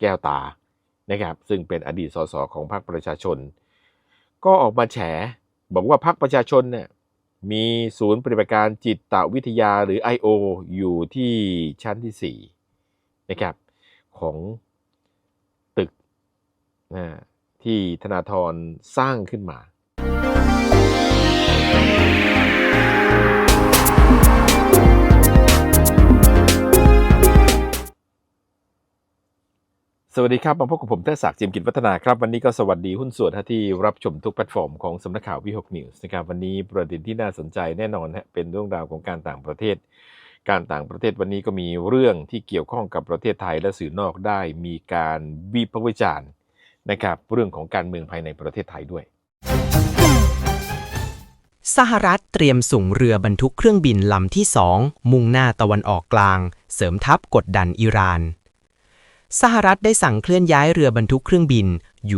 แก้วตานะครับซึ่งเป็นอดีตสสของพรรคประชาชน ก็ออกมาแฉบอกว่าพรรคประชาชนเนี่ยมีศูนย์ปฏิบัติการจิตวิทยาหรือ I.O. อยู่ที่ชั้นที่4นะครับของตึกนะที่ธนาธรสร้างขึ้นมา สวัสดีครับ มาพบกับผมเทศศักดิ์จิมกิจวัฒนาครับ วันนี้ก็สวัสดีหุ้นส่วนที่รับชมทุกแพลตฟอร์มของสำนักข่าววิหกนิวส์นะครับวันนี้ประเด็นที่น่าสนใจแน่นอนฮะเป็นเรื่องราวของการต่างประเทศ การต่างประเทศวันนี้ก็มีเรื่องที่เกี่ยวข้องกับประเทศไทยและสื่อนอกได้มีการวิพากษ์วิจารณ์นะครับเรื่องของการเมืองภายในประเทศไทยด้วย สหรัฐเตรียมส่งเรือบรรทุกเครื่องบินลำที่สองมุ่งหน้าตะวันออกกลาง เสริมทัพกดดันอิหร่าน สหรัฐได้สั่งเคลื่อนย้ายเรือบรรทุกเครื่องบิน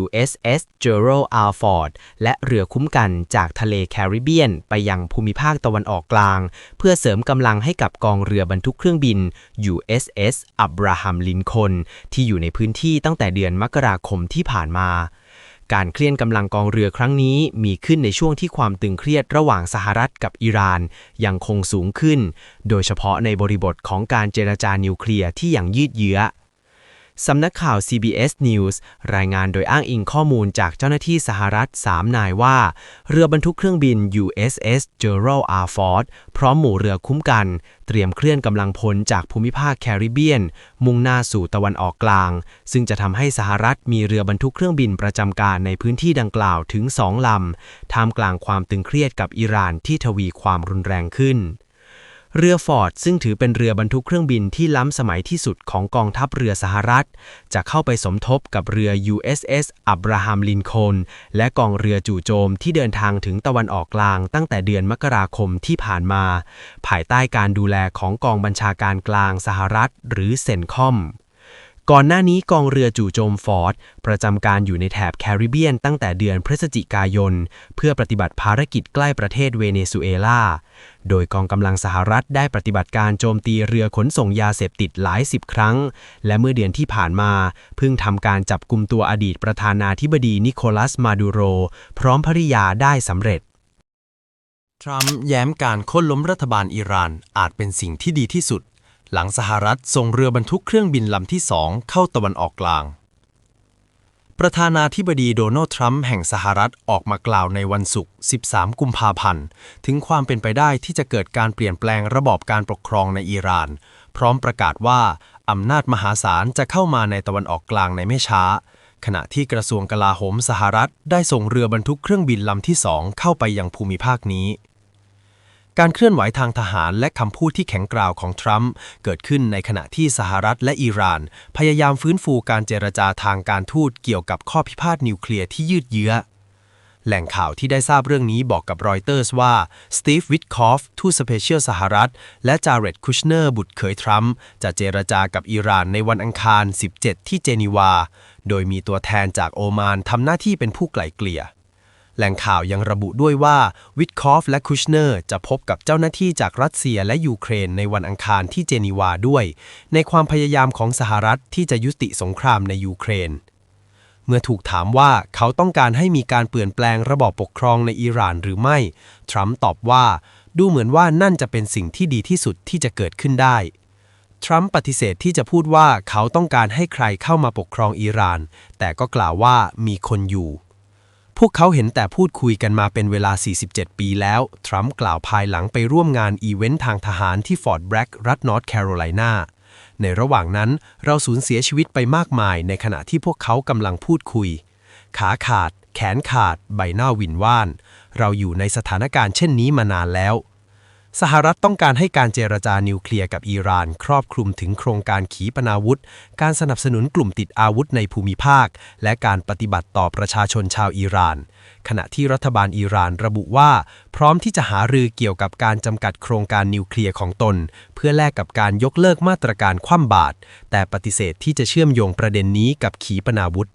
USS Gerald R. Ford และเรือคุ้มกันจากทะเลแคริบเบียน ไปยังภูมิภาคตะวันออกกลาง เพื่อเสริมกำลังให้กับกองเรือบรรทุกเครื่องบิน USS Abraham Lincoln ที่อยู่ในพื้นที่ตั้งแต่เดือนมกราคมที่ผ่านมาการเคลื่อนกำลังกองเรือครั้งนี้มีขึ้นในช่วงที่ความตึงเครียดระหว่างสหรัฐกับอิหร่าน ยังคงสูงขึ้น โดยเฉพาะในบริบทของการเจรจานิวเคลียร์ที่ยังยืดเยื้อ สำนักข่าว CBS News รายงานโดยอ้างอิงข้อมูลจากเจ้าหน้าที่สหรัฐ 3 นายว่า เรือบรรทุกเครื่องบิน USS Gerald R. Ford พร้อมหมู่เรือคุ้มกัน เตรียมเคลื่อนกำลังพลจากภูมิภาคแคริบเบียน มุ่งหน้าสู่ตะวันออกกลาง ซึ่งจะทำให้สหรัฐมีเรือบรรทุกเครื่องบินประจำการในพื้นที่ดังกล่าวถึง2ลำท่ามกลางความตึงเครียดกับอิหร่านที่ทวีความรุนแรงขึ้น เรือฟอร์ดซึ่งถือเป็นเรือบรรทุกเครื่องบินที่ล้ำสมัยที่สุดของกองทัพเรือสหรัฐ จะเข้าไปสมทบกับเรือ USS Abraham Lincoln และกองเรือจู่โจมที่เดินทางถึงตะวันออกกลางตั้งแต่เดือนมกราคมที่ผ่านมา ภายใต้การดูแลของกองบัญชาการกลางสหรัฐ หรือเซนคอม ก่อนหน้านี้กองเรือจู่โจมฟอร์ดประจำการอยู่ในแถบแคริบเบียนตั้งแต่เดือนพฤศจิกายน เพื่อปฏิบัติภารกิจใกล้ประเทศเวเนซุเอลา โดยกองกำลังสหรัฐได้ปฏิบัติการโจมตีเรือขนส่งยาเสพติดหลายสิบครั้ง และเมื่อเดือนที่ผ่านมา เพิ่งทำการจับกลุ่มตัวอดีตประธานาธิบดีนิโคลัสมาดูโร พร้อมภริยาได้สำเร็จ ทรัมป์แย้มการค่นล้มรัฐบาลอิหร่านอาจเป็นสิ่งที่ดีที่สุด หลังสหรัฐส่งเรือบรรทุกเครื่องบินลำที่สองเข้าตะวันออกกลาง ประธานาธิบดีโดนัลด์ทรัมป์แห่งสหรัฐออกมากล่าวในวันศุกร์ 13 กุมภาพันธ์ ถึงความเป็นไปได้ที่จะเกิดการเปลี่ยนแปลงระบอบการปกครองในอิหร่าน พร้อมประกาศว่า อำนาจมหาศาลจะเข้ามาในตะวันออกกลางในไม่ช้า ขณะที่กระทรวงกลาโหมสหรัฐได้ส่งเรือบรรทุกเครื่องบินลำที่สองเข้าไปยังภูมิภาคนี้ การเคลื่อนไหวทางทหารและคำพูดที่แข็งกร้าวของทรัมป์เกิดขึ้นในขณะที่สหรัฐและอิหร่าน พยายามฟื้นฟูการเจรจาทางการทูตเกี่ยวกับข้อพิพาทนิวเคลียร์ที่ยืดเยื้อ แหล่งข่าวที่ได้ทราบเรื่องนี้บอกกับรอยเตอร์สว่าสตีฟวิทคอฟทูตสเปเชียลสหรัฐ และจาเร็ดคุชเนอร์บุตรเขยทรัมป์จะเจรจากับอิหร่านในวันอังคาร 17 ที่เจนีวา โดยมีตัวแทนจากโอมานทำหน้าที่เป็นผู้ไกล่เกลี่ย แหล่งข่าวยังระบุด้วยว่าวิทคอฟและคุชเนอร์จะพบกับเจ้าหน้าที่จากรัสเซียและยูเครนในวันอังคารที่เจนีวาด้วย ในความพยายามของสหรัฐที่จะยุติสงครามในยูเครน เมื่อถูกถามว่าเขาต้องการให้มีการเปลี่ยนแปลงระบอบปกครองในอิหร่านหรือไม่ ทรัมป์ตอบว่าดูเหมือนว่านั่นจะเป็นสิ่งที่ดีที่สุดที่จะเกิดขึ้นได้ทรัมป์ปฏิเสธที่จะพูดว่าเขาต้องการให้ใครเข้ามาปกครองอิหร่าน แต่ก็กล่าวว่ามีคนอยู่ พวกเขาเห็นแต่พูดคุยกันมาเป็นเวลา 47 ปีแล้ว ทรัมป์กล่าวภายหลังไปร่วมงานอีเวนต์ทางทหารที่ฟอร์ดแบล็กรัฐนอร์ทแคโรไลนาในระหว่างนั้นเราสูญเสียชีวิตไปมากมาย ในขณะที่พวกเขากำลังพูดคุย ขาขาด แขนขาด ใบหน้าวินว่าน เราอยู่ในสถานการณ์เช่นนี้มานานแล้ว สหรัฐต้องการให้การเจรจานิวเคลียร์กับอิหร่าน ครอบคลุมถึงโครงการขีปนาวุธ การสนับสนุนกลุ่มติดอาวุธในภูมิภาค และการปฏิบัติต่อประชาชนชาวอิหร่าน ขณะที่รัฐบาลอิหร่านระบุว่า พร้อมที่จะหารือเกี่ยวกับการจำกัดโครงการนิวเคลียร์ของตน เพื่อแลกกับการยกเลิกมาตรการคว่ำบาตรแต่ปฏิเสธที่จะเชื่อมโยงประเด็นนี้กับขีปนาวุธ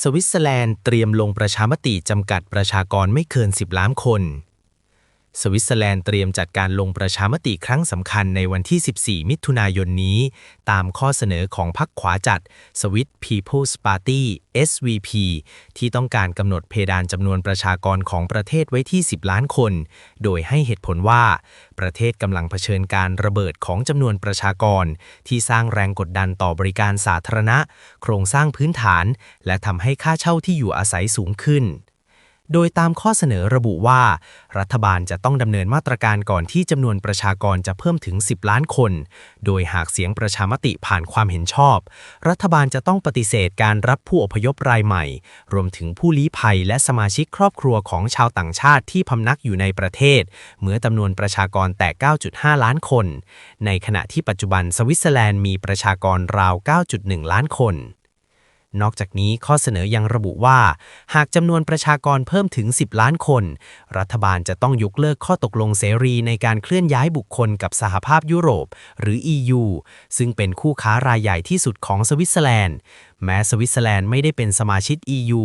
สวิตเซอร์แลนด์เตรียมลงประชามติจำกัดประชากรไม่เกิน 10 ล้านคน สวิตเซอร์แลนด์เตรียมจัดการลงประชามติครั้งสำคัญในวันที่ 14 มิถุนายนนี้ ตามข้อเสนอของพรรคขวาจัด Swiss People's Party SVP ที่ต้องการกำหนดเพดานจำนวนประชากรของประเทศไว้ที่ 10 ล้านคน โดยให้เหตุผลว่า ประเทศกำลังเผชิญการระเบิดของจำนวนประชากร ที่สร้างแรงกดดันต่อบริการสาธารณะ โครงสร้างพื้นฐาน และทำให้ค่าเช่าที่อยู่อาศัยสูงขึ้น โดยตามข้อเสนอระบุว่า รัฐบาลจะต้องดำเนินมาตรการก่อนที่จำนวนประชากรจะเพิ่มถึง 10 ล้านคน โดยหากเสียงประชามติผ่านความเห็นชอบ รัฐบาลจะต้องปฏิเสธการรับผู้อพยพรายใหม่ รวมถึงผู้ลี้ภัยและสมาชิกครอบครัวของชาวต่างชาติที่พำนักอยู่ในประเทศ เมื่อจำนวนประชากรแต่ 9.5 ล้านคน ในขณะที่ปัจจุบันสวิตเซอร์แลนด์มีประชากรราว 9.1 ล้านคน นอกจากนี้ข้อเสนอยังระบุว่า หากจำนวนประชากรเพิ่มถึง 10 ล้านคน รัฐบาลจะต้องยกเลิกข้อตกลงเสรีในการเคลื่อนย้ายบุคคลกับสหภาพยุโรป หรือ EU ซึ่งเป็นคู่ค้ารายใหญ่ที่สุดของสวิตเซอร์แลนด์ แม้สวิตเซอร์แลนด์ไม่ได้เป็นสมาชิก EU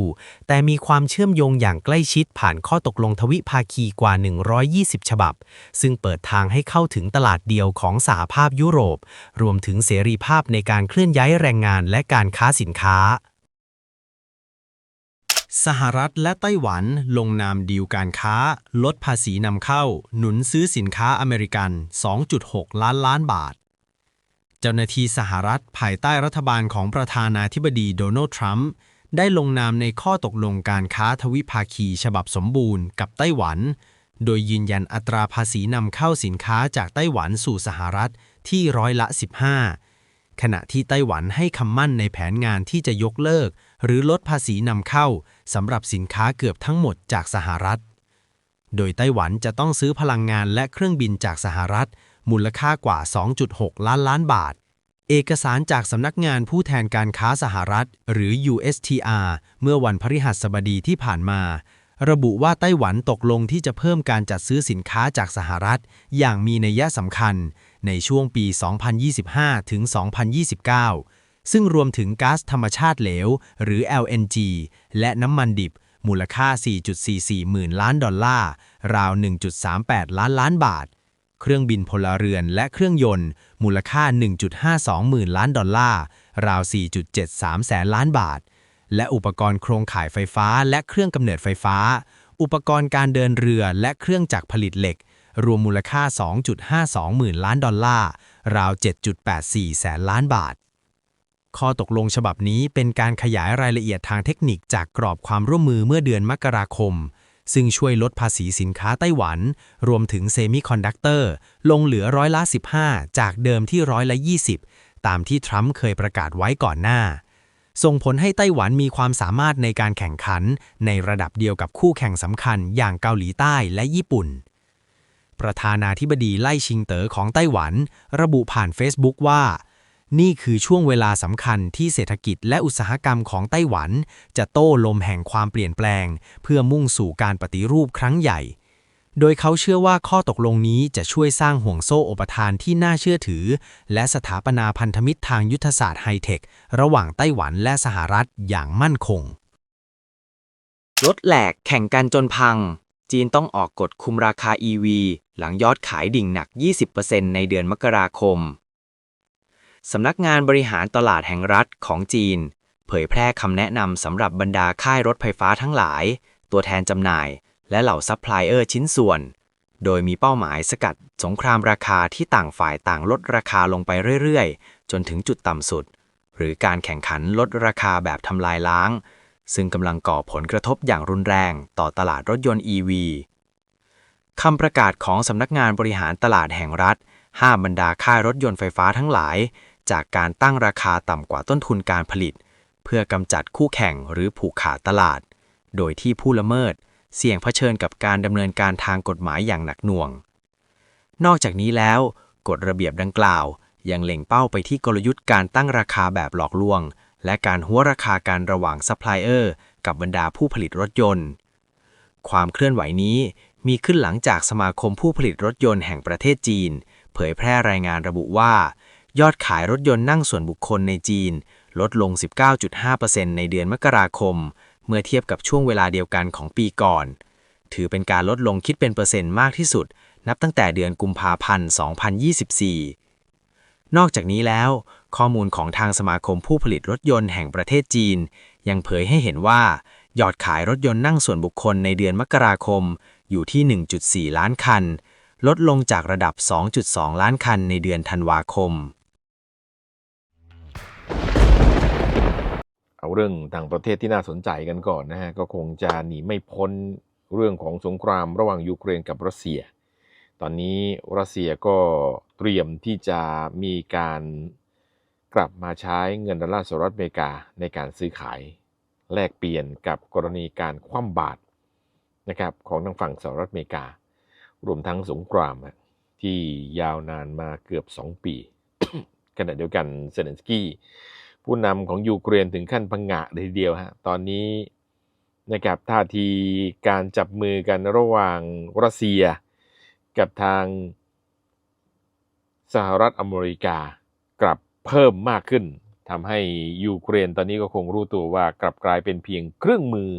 แต่มีความเชื่อมโยงอย่างใกล้ชิดผ่านข้อตกลงทวิภาคีกว่า 120 ฉบับ ซึ่งเปิดทางให้เข้าถึงตลาดเดียวของสหภาพยุโรป รวมถึงเสรีภาพในการเคลื่อนย้ายแรงงานและการค้าสินค้า สหรัฐและไต้หวันลงนามดีลการค้า ลดภาษีนำเข้า หนุนซื้อสินค้าอเมริกัน 2.6 ล้านล้านบาท เจ้าหน้าที่สหรัฐภายใต้รัฐบาลของประธานาธิบดีโดนัลด์ทรัมป์ได้ลงนามในข้อตกลงการค้าทวิภาคีฉบับสมบูรณ์กับไต้หวัน โดยยืนยันอัตราภาษีนำเข้าสินค้าจากไต้หวันสู่สหรัฐที่ร้อยละ 15 ขณะที่ไต้หวันให้คำมั่นในแผนงานที่จะยกเลิก หรือลดภาษีนำเข้าสำหรับสินค้าเกือบทั้งหมดจากสหรัฐ โดยไต้หวันจะต้องซื้อพลังงานและเครื่องบินจากสหรัฐ มูลค่ากว่า 2.6 ล้านล้านบาท เอกสารจากสำนักงานผู้แทนการค้าสหรัฐ หรือ USTR เมื่อวันพฤหัสบดีที่ผ่านมา ระบุว่าไต้หวันตกลงที่จะเพิ่มการจัดซื้อสินค้าจากสหรัฐ อย่างมีนัยสำคัญ ในช่วงปี 2025 ถึง 2029 ซึ่งรวมถึงก๊าซธรรมชาติเหลว หรือ LNG และน้ำมันดิบมูลค่า 4.44 หมื่นล้านดอลลาร์ ราว 1.38 ล้านล้านบาท เครื่องบินพลเรือนและเครื่องยนต์ มูลค่า 1.52 หมื่นล้านดอลลาร์ ราว 4.73 แสนล้านบาท และอุปกรณ์โครงข่ายไฟฟ้าและเครื่องกำเนิดไฟฟ้า อุปกรณ์การเดินเรือและเครื่องจักรผลิตเหล็ก รวมมูลค่า 2.52 หมื่นล้านดอลลาร์ ราว 7.84 แสนล้านบาท ข้อตกลงฉบับนี้เป็นการขยายรายละเอียดทางเทคนิคจากกรอบความร่วมมือเมื่อเดือนมกราคม ซึ่งช่วยลดภาษีสินค้าไต้หวัน รวมถึงเซมิคอนดักเตอร์ลงเหลือร้อยละ 15 จากเดิมที่ร้อยละ 20 ตามที่ทรัมป์เคยประกาศไว้ก่อนหน้า ส่งผลให้ไต้หวันมีความสามารถในการแข่งขัน ในระดับเดียวกับคู่แข่งสำคัญอย่างเกาหลีใต้และญี่ปุ่น ประธานาธิบดีไล่ชิงเต๋อของไต้หวัน ระบุผ่าน Facebook ว่า นี่คือช่วงเวลาสำคัญที่เศรษฐกิจและอุตสาหกรรมของไต้หวัน จะโต้ลมแห่งความเปลี่ยนแปลง เพื่อมุ่งสู่การปฏิรูปครั้งใหญ่ โดยเขาเชื่อว่าข้อตกลงนี้จะช่วยสร้างห่วงโซ่อุปทานที่น่าเชื่อถือ และสถาปนาพันธมิตรทางยุทธศาสตร์ไฮเทค ระหว่างไต้หวันและสหรัฐอย่างมั่นคงรถแหลกแข่งกันจนพัง จีนต้องออกกฎคุมราคา EV หลังยอดขายดิ่งหนัก 20%ในเดือนมกราคม สำนักงานบริหารตลาดแห่งรัฐของจีน เผยแพร่คำแนะนำสำหรับบรรดาค่ายรถไฟฟ้าทั้งหลาย ตัวแทนจำหน่าย และเหล่าซัพพลายเออร์ชิ้นส่วน โดยมีเป้าหมายสกัดสงครามราคาที่ต่างฝ่ายต่างลดราคาลงไปเรื่อยๆ จนถึงจุดต่ำสุด หรือการแข่งขันลดราคาแบบทำลายล้าง ซึ่งกำลังก่อผลกระทบอย่างรุนแรงต่อตลาดรถยนต์ EV คำประกาศของสำนักงานบริหารตลาดแห่งรัฐ ห้ามบรรดาค่ายรถยนต์ไฟฟ้าทั้งหลาย จากการตั้งราคาต่ำกว่าต้นทุนการผลิต เพื่อกำจัดคู่แข่งหรือผูกขาดตลาด โดยที่ผู้ละเมิด เสี่ยงเผชิญกับการดำเนินการทางกฎหมายอย่างหนักหน่วง นอกจากนี้แล้ว กฎระเบียบดังกล่าว ยังเล็งเป้าไปที่กลยุทธ์การตั้งราคาแบบหลอกลวง และการหัวราคาการระหว่างซัพพลายเออร์กับบรรดาผู้ผลิตรถยนต์ ความเคลื่อนไหวนี้มีขึ้นหลังจากสมาคมผู้ผลิตรถยนต์แห่งประเทศจีน เผยแพร่รายงานระบุว่า ยอดขายรถยนต์นั่งส่วนบุคคลในจีน ลดลง 19.5%ในเดือนมกราคม เมื่อเทียบกับช่วงเวลาเดียวกันของปีก่อน ถือเป็นการลดลงคิดเป็นเปอร์เซ็นต์มากที่สุด นับตั้งแต่เดือนกุมภาพันธ์ 2024 นอกจากนี้แล้ว ข้อมูลของทางสมาคมผู้ผลิตรถยนต์แห่งประเทศจีน ยังเผยให้เห็นว่า ยอดขายรถยนต์นั่งส่วนบุคคลในเดือนมกราคม อยู่ที่ 1.4 ล้านคัน ลดลงจากระดับ 2.2 ล้านคันในเดือนธันวาคม เอาเรื่องต่างประเทศที่น่าสนใจกันก่อนนะฮะ ก็คงจะหนีไม่พ้นเรื่องของสงครามระหว่างยูเครนกับรัสเซีย ตอนนี้รัสเซียก็เตรียมที่จะมีการกลับมาใช้เงินดอลลาร์สหรัฐอเมริกาในการซื้อขาย แลกเปลี่ยนกับกรณีการคว่ำบาตรนะครับของทางฝั่งสหรัฐอเมริกา รวมทั้งสงครามที่ยาวนานมาเกือบ 2 ปี ขณะเดียวกันเซเลนสกี้ผู้นำของยูเครนถึงขั้นพังงะเลยทีเดียวฮะตอนนี้นะครับท่าทีการจับมือกันระหว่างรัสเซีย กับทางสหรัฐอเมริกากลับเพิ่มมากขึ้นทำให้ยูเครนตอนนี้ก็คงรู้ตัวว่ากลับกลายเป็นเพียงเครื่องมือ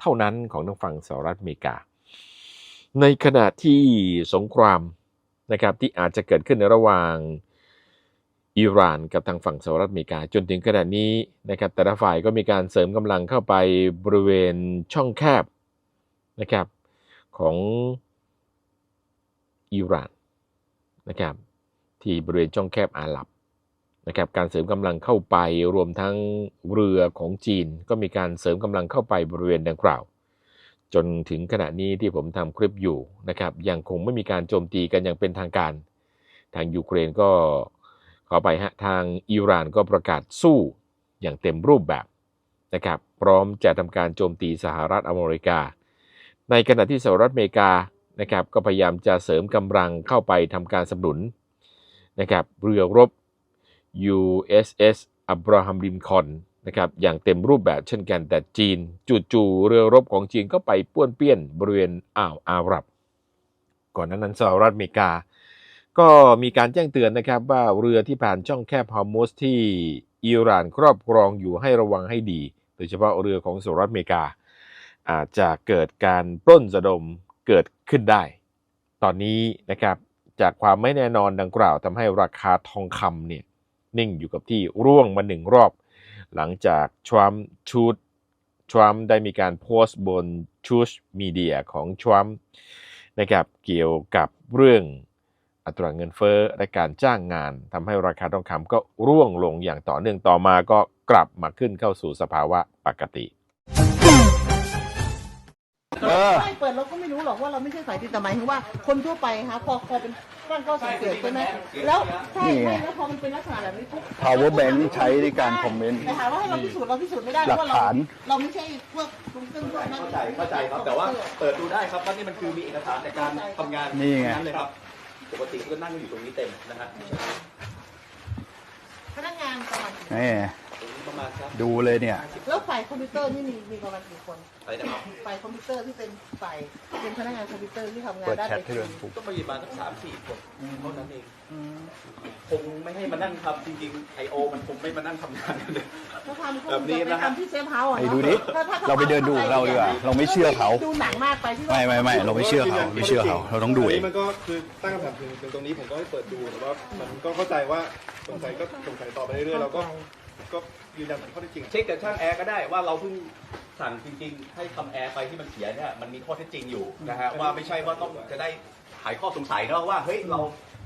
เท่านั้นของทางฝั่งสหรัฐอเมริกา ในขณะที่สงครามนะครับที่อาจจะเกิดขึ้นในระหว่าง อิหร่านกับทางฝั่งสหรัฐอเมริกา จนถึงขณะนี้นะครับแต่ละฝ่ายก็มีการเสริมกำลังเข้าไปบริเวณช่องแคบนะครับของอิหร่านนะครับที่บริเวณช่องแคบอาหรับนะครับการเสริมกำลังเข้าไปรวมทั้งเรือของจีน ก็มีการเสริมกำลังเข้าไปบริเวณดังกล่าว จนถึงขณะนี้ที่ผมทำคลิปอยู่นะครับยังคงไม่มีการโจมตีกันอย่างเป็นทางการ ทางยูเครนก็ ขอไปฮะทางอิหร่านก็ประกาศสู้อย่างเต็มรูปแบบนะครับพร้อมจะทำการโจมตีสหรัฐอเมริกา ในขณะที่สหรัฐอเมริกานะครับก็พยายามจะเสริมกำลังเข้าไปทำการสนับสนุนนะครับเรือรบ USS อับราฮัมลินคอนนะครับอย่างเต็มรูปแบบเช่นกันแต่จีน จู่ๆเรือรบของจีนก็ไปป้วนเปี้ยนบริเวณอ่าวอาหรับ ก่อนหนนั้นสหรัฐอเมริกา ก็มีการแจ้งเตือนนะครับว่าเรือที่ผ่านช่องแคบฮอร์มุสที่อิหร่านครอบครองอยู่ให้ระวังให้ดี โดยเฉพาะเรือของสหรัฐอเมริกา อาจจะเกิดการปล้นสะดมเกิดขึ้นได้ ตอนนี้นะครับจากความไม่แน่นอนดังกล่าวทำให้ราคาทองคำเนี่ยนิ่งอยู่กับที่ร่วงมาหนึ่งรอบ หลังจากทรัมป์ชูดทรัมป์ได้มีการโพสต์บนชูชมีเดียของทรัมป์นะครับเกี่ยวกับเรื่อง อัตราเงินเฟ้อและการจ้างงานทำให้ราคาทองคำก็ร่วงลงอย่างต่อเนื่องต่อมาก็กลับมาขึ้นเข้าสู่สภาวะปกติไม่เปิดเราก็ไม่รู้หรอกว่าเราไม่ใช่สายติดแต่หมายถึงว่าคนทั่วไปคะพอพอเป็นตั้งข้อสังเกตใช่ไหมแล้วใช่นี่ไงใช่แล้วพอมันเป็นลักษณะแบบนี้ปุ๊บ power bank ใช้ในการคอมเมนต์แต่ถามว่าให้เราพิสูจน์เราพิสูจน์ไม่ได้หลักเพราะว่าเราฐานเราไม่ใช่พวกลุงซึ่งพวกนั้นเข้าใจเข้าใจครับแต่ว่าเปิดดูได้ครับว่านี่มันคือมีเอกสารในการทำงานนี่ไงทั้เลยครับ ปกติก็นั่งอยู่ตรงนี้เต็มนะฮะพนักงานประมาณกี่คนนี่ตรงนี้ ประมาณสักดูเลยเนี่ย แล้วฝ่ายคอมพิวเตอร์นี่มีมีประมาณกี่คนอะไรนะครับฝ่ายคอมพิวเตอร์ที่เป็นฝ่ายเป็นพนักงานคอมพิวเตอร์ที่ทำงานเปิดด้านแชทให้เลยก็มาประมาณสักสามสี่คนเท่านั้นเองคงไม่ให้มานั่งทำจริงๆไอโอมันคงไม่มานั่งทำงานกันเลยเขาทำแบบนี้นะฮะทำที่เซฟเฮาส์อะไอ้เนาะดูดิถ้ถ้เราไปเดินดูของเราดีกว่าเราไม่เชื่อเขา ดูหนังมากไปที่ว่าไม่ไม่ไม่เราไม่เชื่อเขาไม่เชื่อเขาเราต้องดูเอง นนี้มันก็คือตั้งคำถามถึงถึงตรงนี้ผมก็ให้เปิดดูแต่ว่ามันก็เข้าใจว่าสงสัยก็สงสัยต่อไปเรื่อยๆเราก็ก็ ยืนยันข้อเท็จจริงเช็คกับช่างแอร์ก็ได้ว่าเราเพิ่งสั่งจริงๆ ให้ทำแอร์ไปที่มันเสียเนี่ยมันมีข้อเท็จจริงอยู่นะฮะว่าไม่ใช่ว่าต้องจะได้หายข้อสงสัยนะว่าเฮ้ยเรา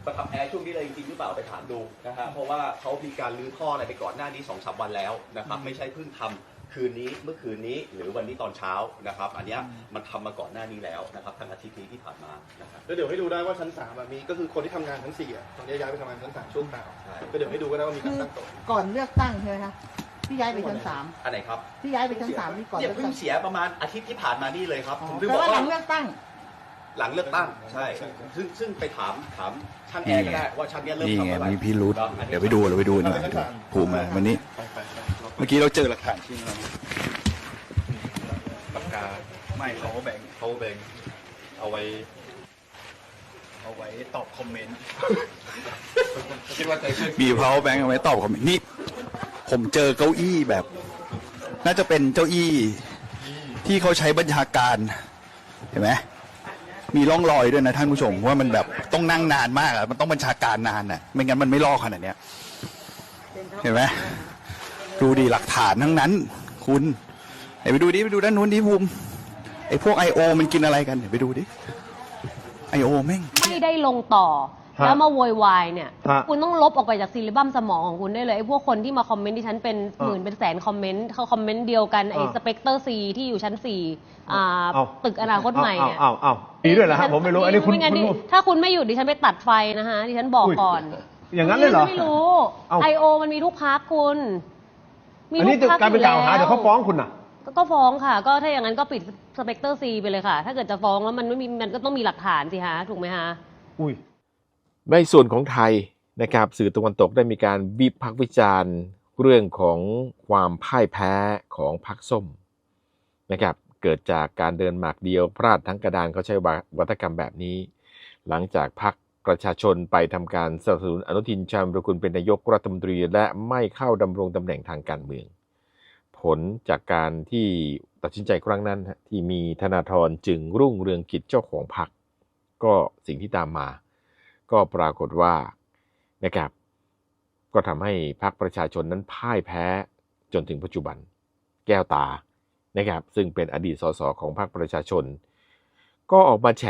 ประทับแอร์ช่วงนี้เลยจริงๆหรือเปล่าไปถามดูนะฮะเพราะว่าเขามีการรื้อท่ออะไรไปก่อนหน้านี้สองสามวันแล้วนะครับไม่ใช่เพิ่งทำ คืนนี้เมื่อคืนนี้หรือวันนี้ตอนเช้านะครับ อันเนี้ยมันทำมาก่อนหน้านี้แล้วนะครับทั้งอาทิตย์นี้ที่ผ่านมานะครับ แล้วเดี๋ยวให้ดูได้ว่าชั้นสามอะมีก็คือคนที่ทำงานชั้นสี่อะตอนนี้ย้ายไปทำงานชั้นสามช่วงคราวใช่ ก็เดี๋ยวให้ดูก็ได้ว่ามีการตั้งโต๊ะก่อนเลือกตั้งใช่ไหมคะที่ย้ายไปชั้นสามอันไหนครับที่ย้ายไปชั้นสามนี่ก่อนเนี่ยเลือกเพิ่ตั้งงเสียประมาณอาทิตย์ที่ผ่านมานี่เลยครับอ๋อผมถึงแปลบอกว่าหลัว่างเลือกตั้ง หลังเลือกตั้งใช่ซึ่งซึ่งไปถามถามช่างแอร์ก็ได้ว่าช่างเนี้ยเริ่มนี่ทำไงอะไรมีพิรุษเดี๋ยวไปดูเราไปดูนี่ผูมาวันนี้ ไปไปไปเราเมื่อกี้เราเจอหลักฐานที่นั่นปากกาไม่ power bank power bank เอาไว้ เอาไว้ตอบคอมเมนต์คิดว่าใจขึ้นมี power bank เอาไว้ตอบคอมเมนต์นี่ผมเจอเก้าอี้แบบ น่าจะเป็นเก้าอี้ ที่เขาใช้บัญชาการ เห็นไหมมีร่องรอยด้วยนะท่านผู้ชมว่ามันแบบต้องนั่งนานมากอะมันต้องบัญชาการนานน่ะไม่งั้นมันไม่ลอกขนาดเนี้ย เห็นไหม ดูดีหลักฐานทั้งนั้น คุณไหนไปดูดิไปดูด้านนู้นดิภูมิไอ้พวกไอโอมันกินอะไรกันเดี๋ยวไปดูดิไอโอแม่ง ไม่ได้ลงต่อ ฮะแล้วมาโวยวายเนี่ย ฮะ คุณต้องลบออกไปจากซีริบัมสมองของคุณได้เลยไอ้พวกคนที่มาคอมเมนต์ที่ฉันเป็นหมื่นเป็นแสนคอมเมนต์เขาคอมเมนต์เดียวกันไอ้อ่าสเปกเตอร์ซีที่อยู่ชั้นสี่อ่าเอาตึกอนาคตใหม่เนี่ยอ้าวอ้าวมีด้วยเหรอฮะผมไม่รู้ อันนี้คุณไม่งั้นคุณดิรู้ ถ้าคุณไม่หยุดดิฉันไปตัดไฟนะคะดิฉันบอกอุ้ยก่อนอย่างนั้นเลยเหรอไม่รู้ เอ้า ไอโอมันมีทุกพักคุณ มีอันทุนี้กจะพักกลายเป็นกล่าวหา เดี๋ยวเขาฟ้องคุณน่ะ ก็ก็ฟ้องค่ะ ก็ถ้าอย่างนั้นก็ปิดสเปกเตอร์ซีไปเลยค่ะ ถ้าเกิดจะฟ้องแล้วมันไม่มีมันก็ต้องมีหลักฐานสิฮะถูกไหมฮะ อุ้ย ในส่วนของไทยนะครับสื่อตะวันตกได้มีการวิพากษ์วิจารณ์เรื่องของความพ่ายแพ้ของพรรคส้มนะครับเกิดจากการเดินหมากเดียวพลาดทั้งกระดานเขาใช้วัฒกรรมแบบนี้ หลังจากพรรค ประชาชนไปทำการสนับสนุนอนุทินชาญวิรุกุลเป็นนายกรัฐมนตรี และไม่เข้าดำรงตำแหน่งทางการเมือง ผลจากการที่ตัดสินใจครั้งนั้นที่มีธนาธรจึงรุ่งเรืองกิจเจ้าของพรรคก็สิ่งที่ตามมา ก็ปรากฏว่านะครับก็ทำให้พรรคประชาชนนั้นพ่ายแพ้จนถึงปัจจุบัน แก้วตานะครับซึ่งเป็นอดีตสสของพรรคประชาชน ก็ออกมาแฉ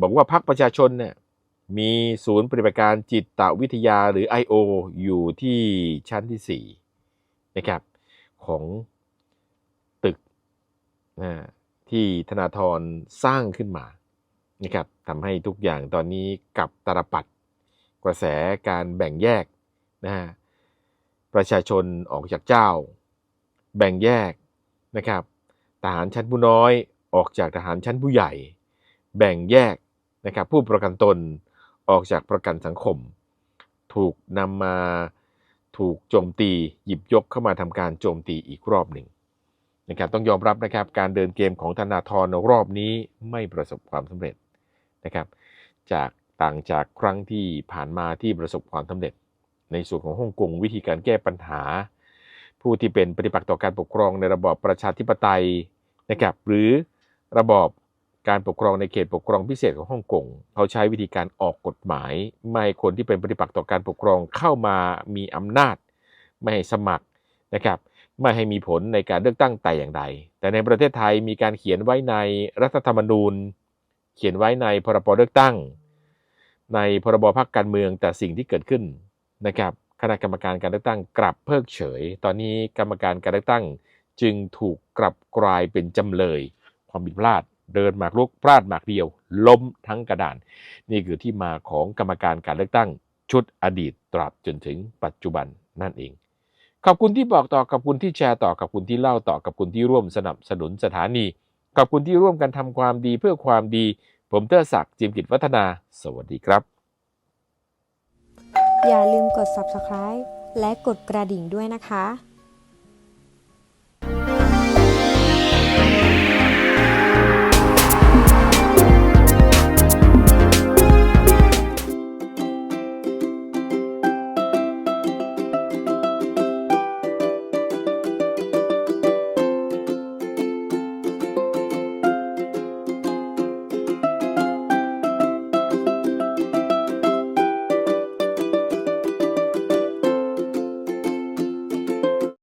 บอกว่าพรรคประชาชนเนี่ย มีศูนย์ปฏิบัติการจิตวิทยาหรือ I.O. อยู่ที่ชั้นที่4นะครับของตึกนะที่ธนาธรสร้างขึ้นมานะครับทำให้ทุกอย่างตอนนี้กับตาลปัดกระแสการแบ่งแยกนะฮะประชาชนออกจากเจ้า แบ่งแยกนะครับทหารชั้นผู้น้อยออกจากทหารชั้นผู้ใหญ่ แบ่งแยกนะครับผู้ประกันตน ออกจากประกันสังคม ถูกนำมาถูกโจมตีหยิบยกเข้ามาทำการโจมตีอีกรอบหนึ่งนะครับต้องยอมรับนะครับการเดินเกมของธนาธรรอบนี้ไม่ประสบความสำเร็จนะครับ จากต่างจากครั้งที่ผ่านมาที่ประสบความสำเร็จ ในส่วนของฮ่องกงวิธีการแก้ปัญหา ผู้ที่เป็นปฏิปักษ์ต่อการปกครองในระบอบประชาธิปไตยนะครับหรือระบอบ การปกครองในเขตปกครองพิเศษของฮ่องกงเขาใช้วิธีการออกกฎหมาย ไม่ให้คนที่เป็นปฏิปักษ์ต่อการปกครองเข้ามามีอำนาจ ไม่ให้สมัครนะครับไม่ให้มีผลในการเลือกตั้งแต่อย่างใด แต่ในประเทศไทยมีการเขียนไว้ในรัฐธรรมนูญ เขียนไว้ในพรบเลือกตั้ง ในพรบพรรคการเมืองแต่สิ่งที่เกิดขึ้นนะครับคณะกรรมการการเลือกตั้งกลับเพิกเฉย ตอนนี้กรรมการการเลือกตั้งจึงถูกกลับกลายเป็นจำเลยความผิดพลาด เดินหมากรุกพลาดหมากเดียว ล้มทั้งกระดาน นี่คือที่มาของกรรมการการเลือกตั้ง ชุดอดีตตราบจนถึงปัจจุบันนั่นเอง ขอบคุณที่บอกต่อขอบคุณที่แชร์ต่อขอบคุณที่เล่าต่อขอบคุณที่ร่วมสนับสนุนสถานี ขอบคุณที่ร่วมกันทำความดีเพื่อความดี ผมเตอร์ศักดิ์จิมกิจวัฒนา สวัสดีครับ อย่าลืมกด subscribe และกดกระดิ่งด้วยนะคะ